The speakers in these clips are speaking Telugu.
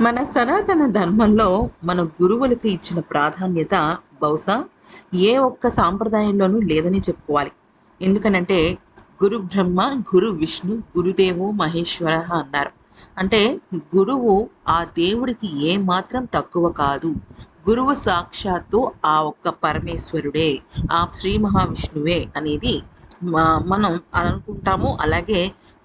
మన సనాతన ధర్మంలో మన గురువులకు ఇచ్చిన ప్రాధాన్యత బహుశా ఏ ఒక్క సాంప్రదాయంలోనూ లేదని చెప్పుకోవాలి. ఎందుకనంటే గురు బ్రహ్మ గురు విష్ణు గురుదేవో మహేశ్వర అన్నారు. అంటే గురువు ఆ దేవుడికి ఏ మాత్రం తక్కువ కాదు. గురువు సాక్షాత్తు ఆ ఒక్క పరమేశ్వరుడే ఆ శ్రీ మహావిష్ణువే అనేది మనం అనుకుంటాము. అలాగే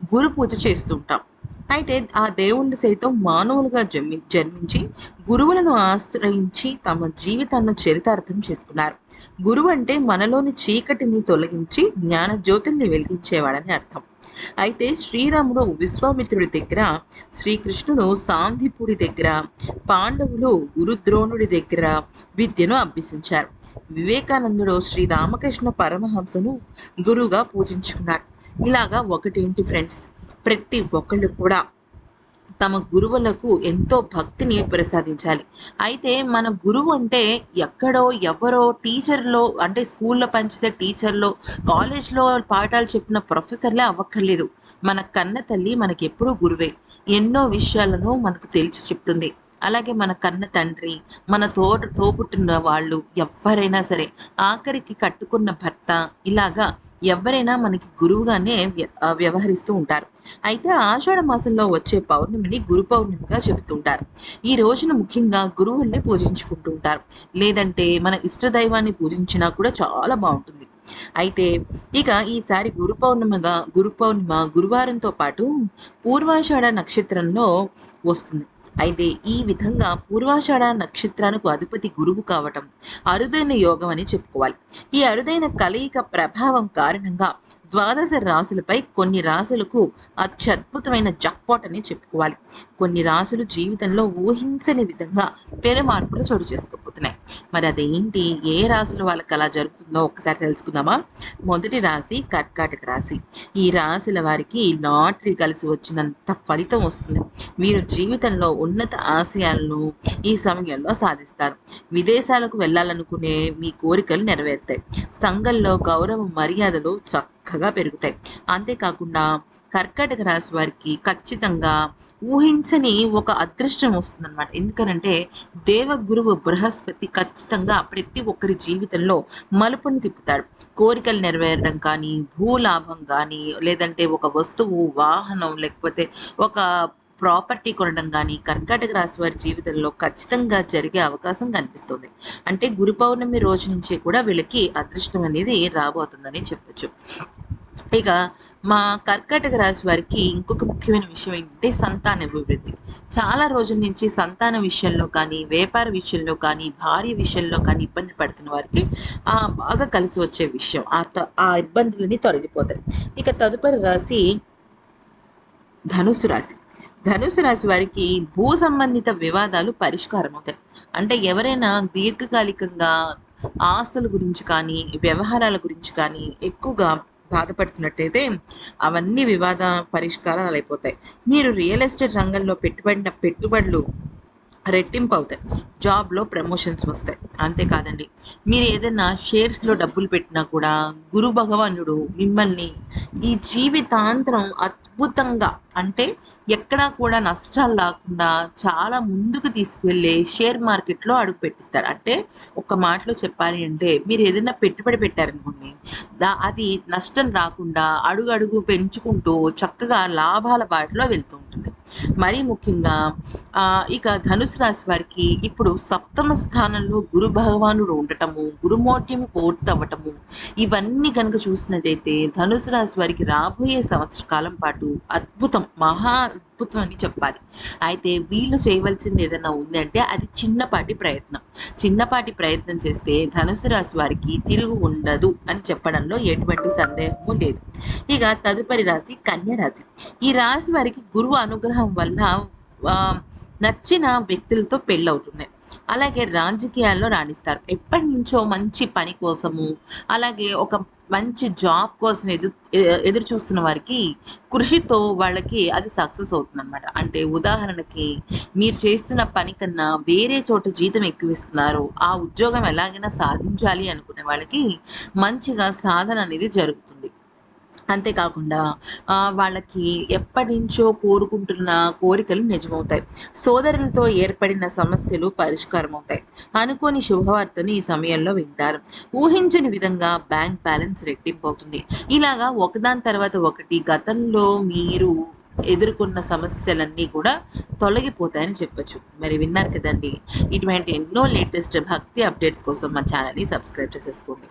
గురు పూజ చేస్తుంటాం అయితే ఆ దేవుళ్ళు సైతం మానవులుగా జన్మి జన్మించి గురువులను ఆశ్రయించి తమ జీవితాన్ని చరితార్థం చేసుకున్నారు. గురువు అంటే మనలోని చీకటిని తొలగించి జ్ఞాన జ్యోతిని వెలిగించేవాడని అర్థం. అయితే శ్రీరాముడు విశ్వామిత్రుడి దగ్గర శ్రీకృష్ణుడు సాంధిపుడి దగ్గర పాండవులు గురుద్రోణుడి దగ్గర విద్యను అభ్యసించారు. వివేకానందుడు శ్రీ రామకృష్ణ పరమహంసను గురువుగా పూజించుకున్నాడు. ఇలాగా ఒకటేంటి ఫ్రెండ్స్? ప్రతి ఒక్కళ్ళు కూడా తమ గురువులకు ఎంతో భక్తిని ప్రసాదించాలి. అయితే మన గురువు అంటే ఎక్కడో ఎవరో టీచర్లో అంటే స్కూల్లో పనిచేసే టీచర్లో కాలేజ్లో పాఠాలు చెప్పిన ప్రొఫెసర్లే అవ్వక్కర్లేదు. మన కన్న తల్లి మనకి ఎప్పుడూ గురువే. ఎన్నో విషయాలను మనకు తెలిసి చెప్తుంది. అలాగే మన కన్న తండ్రి మన తో తోపుట్టిన వాళ్ళు ఎవరైనా సరే ఆఖరికి కట్టుకున్న భర్త ఇలాగా ఎవరైనా మనకి గురువుగానే వ్యవహరిస్తూ ఉంటారు. అయితే ఆషాఢ మాసంలో వచ్చే పౌర్ణమిని గురు పౌర్ణమిగా చెబుతుంటారు. ఈ రోజున ముఖ్యంగా గురువుల్ని పూజించుకుంటూ ఉంటారు. లేదంటే మన ఇష్ట దైవాన్ని పూజించినా కూడా చాలా బాగుంటుంది. అయితే ఇక ఈసారి గురు పౌర్ణమిగా గురు పౌర్ణిమ గురువారంతో పాటు పూర్వాషాఢ నక్షత్రంలో వస్తుంది. అయితే ఈ విధంగా పూర్వాషాఢ నక్షత్రానికి అధిపతి గురువు కావటం అరుదైన యోగం అని చెప్పుకోవాలి. ఈ అరుదైన కలయిక ప్రభావం కారణంగా ద్వాదశ రాశులపై కొన్ని రాశులకు అత్యద్భుతమైన జక్పాట్ అని చెప్పుకోవాలి. కొన్ని రాశులు జీవితంలో ఊహించని విధంగా పెను మార్పులు చోటు జరుగుతున్నాయి. మరి అదేంటి? ఏ రాశుల వాళ్ళకి అలా జరుగుతుందో ఒకసారి తెలుసుకుందామా? మొదటి రాశి కర్కాటక రాశి. ఈ రాశుల వారికి లాటరీ కలిసి వచ్చినంత ఫలితం వస్తుంది. వీరు జీవితంలో ఉన్నత ఆశయాలను ఈ సమయంలో సాధిస్తారు. విదేశాలకు వెళ్ళాలనుకునే మీ కోరికలు నెరవేరుతాయి. సంఘంలో గౌరవ మర్యాదలు చక్కగా పెరుగుతాయి. అంతేకాకుండా కర్కాటక రాశి వారికి ఖచ్చితంగా ఊహించని ఒక అదృష్టం వస్తుంది అనమాట ఎందుకనంటే దేవగురువు బృహస్పతి ఖచ్చితంగా ప్రతి ఒక్కరి జీవితంలో మలుపుని తిప్పుతాడు. కోరికలు నెరవేరడం కానీ భూలాభం కానీ లేదంటే ఒక వస్తువు వాహనం లేకపోతే ఒక ప్రాపర్టీ కొనడం కానీ కర్కాటక రాశి వారి జీవితంలో ఖచ్చితంగా జరిగే అవకాశం కనిపిస్తుంది. అంటే గురు పౌర్ణమి రోజు నుంచే కూడా వీళ్ళకి అదృష్టం అనేది రాబోతుందని చెప్పచ్చు. ఇక మా కర్కాటక రాశి వారికి ఇంకొక ముఖ్యమైన విషయం ఏంటంటే సంతాన అభివృద్ధి. చాలా రోజుల నుంచి సంతాన విషయంలో కానీ వ్యాపార విషయంలో కానీ భార్య విషయంలో కానీ ఇబ్బంది పడుతున్న వారికి ఆ బాగా కలిసి వచ్చే విషయం. ఆ ఆ ఇబ్బందులని తొలగిపోతాయి. ఇక తదుపరి రాశి ధనుసు రాశి. ధనుసు రాశి వారికి భూ సంబంధిత వివాదాలు పరిష్కారం అవుతాయి అంటే ఎవరైనా దీర్ఘకాలికంగా ఆస్తుల గురించి కానీ వ్యవహారాల గురించి కానీ ఎక్కువగా బాధపడుతున్నట్టయితే అవన్నీ వివాద పరిష్కారాలు అయిపోతాయి. మీరు రియల్ ఎస్టేట్ రంగంలో పెట్టుబడిన పెట్టుబడులు రెట్టింపు అవుతాయి. జాబ్లో ప్రమోషన్స్ వస్తాయి. అంతేకాదండి. మీరు ఏదైనా షేర్స్లో డబ్బులు పెట్టినా కూడా గురు భగవానుడు మిమ్మల్ని ఈ జీవితాంతరం అద్భుతంగా అంటే ఎక్కడా కూడా నష్టాలు లేకుండా చాలా ముందుకు తీసుకువెళ్ళే షేర్ మార్కెట్లో అడుగు పెట్టిస్తారు. అంటే ఒక మాటలో చెప్పాలి అంటే మీరు ఏదైనా పెట్టుబడి పెట్టారనుకోండి దా అది నష్టం రాకుండా అడుగు అడుగు పెంచుకుంటూ చక్కగా లాభాల బాటలో వెళ్తూ ఉంటుంది. మరీ ముఖ్యంగా ఇక ధనుసు రాశి వారికి ఇప్పుడు సప్తమ స్థానంలో గురు భగవానుడు ఉండటము గురుమోట్యం పూర్తవ్వటము ఇవన్నీ కనుక చూసినట్టయితే ధనుసు రాశి వారికి రాబోయే సంవత్సర కాలం పాటు అద్భుతం మహా అద్భుతం అని చెప్పాలి. అయితే వీళ్ళు చేయవలసింది ఏదైనా ఉంది అంటే అది చిన్నపాటి ప్రయత్నం. చిన్నపాటి ప్రయత్నం చేస్తే ధనుసు రాశి వారికి తిరుగు ఉండదు అని చెప్పడంలో ఎటువంటి సందేహము లేదు. ఇక తదుపరి రాశి కన్య రాశి. ఈ రాశి వారికి గురువు అనుగ్రహం వల్ల నచ్చిన వ్యక్తులతో పెళ్ళవుతుంది. అలాగే రాజకీయాల్లో రాణిస్తారు. ఎప్పటి నుంచో మంచి పని కోసము అలాగే ఒక మంచి జాబ్ కోసం ఎదురు ఎదురు చూస్తున్న వారికి కృషితో వాళ్ళకి అది సక్సెస్ అవుతుంది అనమాట అంటే ఉదాహరణకి మీరు చేస్తున్న పని కన్నా వేరే చోట జీతం ఎక్కువ ఇస్తున్నారు ఆ ఉద్యోగం ఎలాగైనా సాధించాలి అనుకునే వాళ్ళకి మంచిగా సాధన అనేది జరుగుతుంది. అంతేకాకుండా ఆ, వాళ్ళకి ఎప్పటి నుంచో కోరుకుంటున్న కోరికలు నిజమవుతాయి. సోదరులతో ఏర్పడిన సమస్యలు పరిష్కారం అవుతాయి అనుకోని శుభవార్తను ఈ సమయంలో వింటారు. ఊహించని విధంగా బ్యాంక్ బ్యాలెన్స్ రెట్టింపు అవుతుంది ఇలాగా ఒకదాని తర్వాత ఒకటి గతంలో మీరు ఎదుర్కొన్న సమస్యలన్నీ కూడా తొలగిపోతాయని చెప్పొచ్చు. మరి విన్నారు కదండి. ఇటువంటి ఎన్నో లేటెస్ట్ భక్తి అప్డేట్స్ కోసం మా ఛానల్ని సబ్స్క్రైబ్ చేసేసుకోండి.